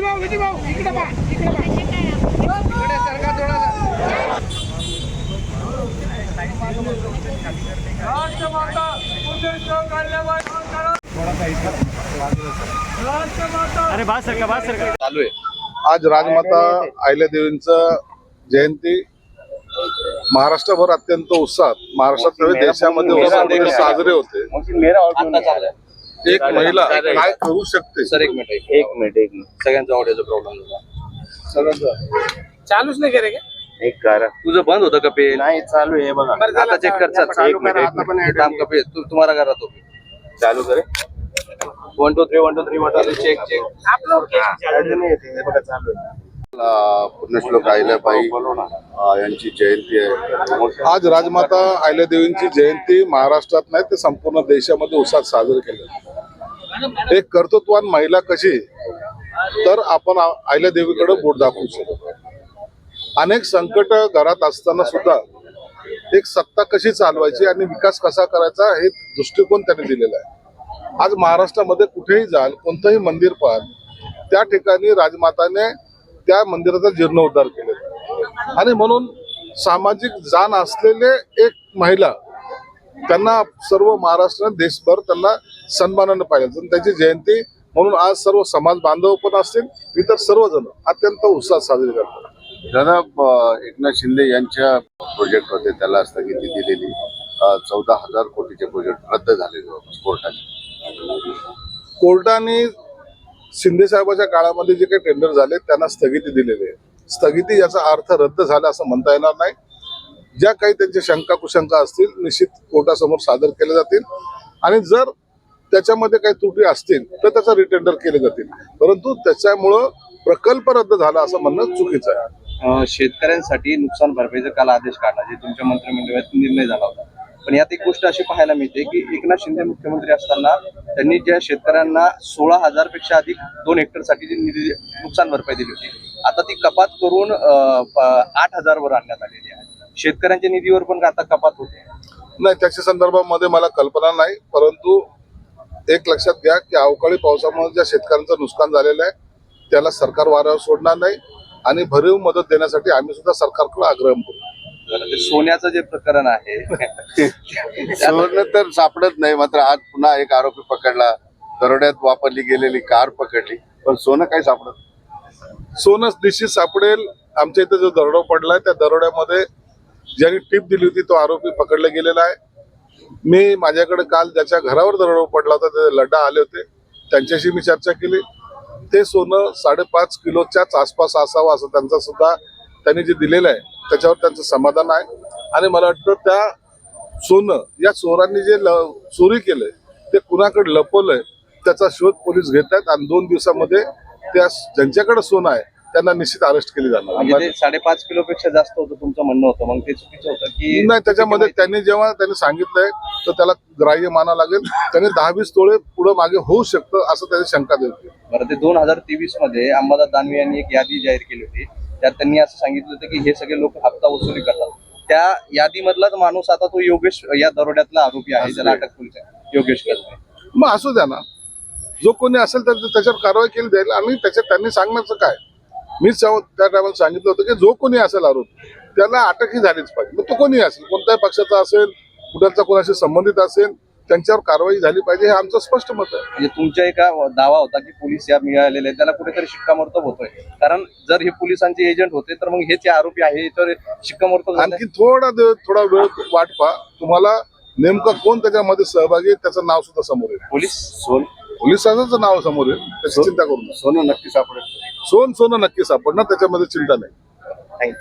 भाऊ भाऊ इकडे पा इकडे पा इकडे थोडा अरे चालू आहे. आज राजमाता अहिल्यादेवींचं जयंती. महाराष्ट्रभर अत्यंत उत्साहात. महाराष्ट्रात देशामध्ये साजरे होते. एक महिला काय करू शकते? सर एक मिनिट एक मिनिट. एक मिनिट सगळ्यांचा ऑडिओचा प्रॉब्लेम झाला. चालूच नाही करे का? एक करा. तुझं बंद होतं कपिल नाही चालू आहे बघा. आता चेक कर चल. एक मिनिट एक मिनिट. थांब कपिल तू तुम्हाला करा तो चालू करे. One two three one two three one two check check हे चालू आहे. पुण्यश्लोक अहिल्याबाई अ, यांची जयंती आहे. आज राजमाता अहिल्यादेवींची जयंती महाराष्ट्रात नाही ते संपूर्ण देशामध्ये उत्साहात साजरी केली. एक कर्तृत्वान महिला कशी? तर आपण आईल्या देवीकडे बोट दाखवू शकतो. अनेक संकट घरात असताना सुद्धा एक सत्ता कशी चालवायची आणि विकास कसा करायचा हे दृष्टिकोन त्यांनी दिलेला आहे. आज महाराष्ट्रामध्ये कुठेही जाल कोणतंही मंदिर पाहाल त्या ठिकाणी राजमाताने त्या मंदिराचा जीर्णोद्धार केलेला आणि म्हणून सामाजिक जाण असलेले एक महिला त्यांना सर्व महाराष्ट्र देशभर त्यांना सन्मानानं पाहिजे त्याची जयंती म्हणून आज सर्व समाज बांधव पण असतील इतर सर्वजण अत्यंत उत्साहात साजरी करतात. दादा एकनाथ शिंदे यांच्या प्रोजेक्ट होते त्याला स्थगिती दिलेली. चौदा हजार कोटीचे प्रोजेक्ट रद्द झाले कोर्टाने. कोर्टाने शिंदे साहेबाच्या काळामध्ये जे काही टेंडर झाले त्यांना स्थगिती दिलेली आहे. स्थगिती याचा अर्थ रद्द झाला असं म्हणता येणार नाही. ज्या काही त्यांच्या शंका कुशंका असतील निश्चित कोर्टासमोर सादर केले जातील. आणि जर त्याच्यामध्ये काही त्रुटी असतील तर त्याचा रिटेंडर केले जातील. परंतु त्याच्यामुळं प्रकल्प रद्द झाला असं म्हणणं चुकीचं आहे. शेतकऱ्यांसाठी नुकसान भरपाईचा काल आदेश काढला जे तुमच्या मंत्रिमंडळात निर्णय झाला होता. पण यात एक गोष्ट अशी पाहायला मिळते की एकनाथ शिंदे मुख्यमंत्री असताना त्यांनी ज्या शेतकऱ्यांना सोळा हजारपेक्षा अधिक दोन हेक्टरसाठी जी निधी नुकसान भरपाई दिली होती आता ती कपात करून आठ हजार वर आणण्यात आलेली आहे. शेतकऱ्यांच्या निधीवर पण आता कपात होते. नाही त्याच्या संदर्भामध्ये मला कल्पना नाही परंतु एक लक्षात घ्या की अवकाळी पावसामुळे ज्या शेतकऱ्यांचं नुकसान झालेलं आहे त्याला सरकार वाऱ्यावर सोडणार नाही आणि भरीव मदत देण्यासाठी आम्ही सुद्धा सरकारकडे आग्रह करू. सोन्याचं जे प्रकरण आहे सुवर्ण तर सापडत नाही मात्र आज पुन्हा एक आरोपी पकडला. दरोड्यात वापरली गेलेली कार पकडली पण सोनं काही सापडत नाही. सोनं निश्चित सापडेल. आमच्या इथे जो दरोडा पडलाय त्या दरोड्यामध्ये ज्यांनी टीप दिली होती तो आरोपी पकडला गेलेला आहे. मी माझ्याकडे काल ज्याच्या घरावर दरोडा पडला होता ते लड्डा आले होते त्यांच्याशी मी चर्चा केली. ते सोनं साडेपाच किलोच्याच आसपास असावं असं त्यांचा सुद्धा त्यांनी जे दिलेलं आहे त्याच्यावर त्यांचं समाधान आहे. आणि मला वाटतं त्या सोनं या चोरांनी जे ल चोरी केलंय ते कुणाकडे लपवलंय त्याचा शोध पोलीस घेत आहेत. आणि दोन दिवसामध्ये त्या ज्यांच्याकडे सोनं आहे त्यांना निश्चित अरेस्ट केली म्हणजे जाणार ते साडेपाच किलो पेक्षा जास्त होतं तुमचं म्हणणं होतं. मग ते चुकीचं होतं की नाही त्याच्यामध्ये त्यांनी जेव्हा त्यांनी सांगितलंय तर त्याला ग्राह्य माना लागेल. त्यांनी दहा वीस तोळे पुढे मागे होऊ शकतं असं त्यांनी शंका देते बरं ते दोन हजार तेवीसमध्ये अंबादास दानवे यांनी एक यादी जाहीर केली होती. त्यात त्यांनी असं सांगितलं होतं की हे सगळे लोक हप्ता वसुली करतात. त्या यादीमधलाच माणूस आता तो योगेश या दरोड्यातला आरोपी आहे ज्याला अटक पोलीस योगेश मग असू द्या ना. जो कोणी असेल तर त्याच्यावर कारवाई केली जाईल आणि त्याच्यात त्यांनी सांगण्याचं काय? मीच तेव्हा त्या टायमाला सांगितलं होतं की जो कोणी असेल आरोप त्याला अटकही झालीच पाहिजे. मग तो कोणी असेल? कोणत्याही पक्षाचा असेल कुठल्याचा कोणाशी संबंधित असेल त्यांच्यावर कारवाई झाली पाहिजे हे आमचं स्पष्ट मत आहे. म्हणजे तुमच्या एका दावा होता की पोलीस या मिळालेले त्याला कुठेतरी शिक्कामोर्तब होतोय. कारण जर हे पोलिसांचे एजंट होते तर मग हेच जे आरोपी आहे याच्यावर शिक्कामोर्तब. आणखी थोडा थोडा वेळ वाट पहा. तुम्हाला नेमकं कोण त्याच्यामध्ये सहभागी आहे त्याचं नाव सुद्धा समोर येईल. पोलीस? सोन पोलिसांचं नाव समोर येईल. त्याची चिंता करू नका. सोनं नक्की सापडेल. सोन सोनं नक्की सापडणार त्याच्यामध्ये चिंता नाही. नाही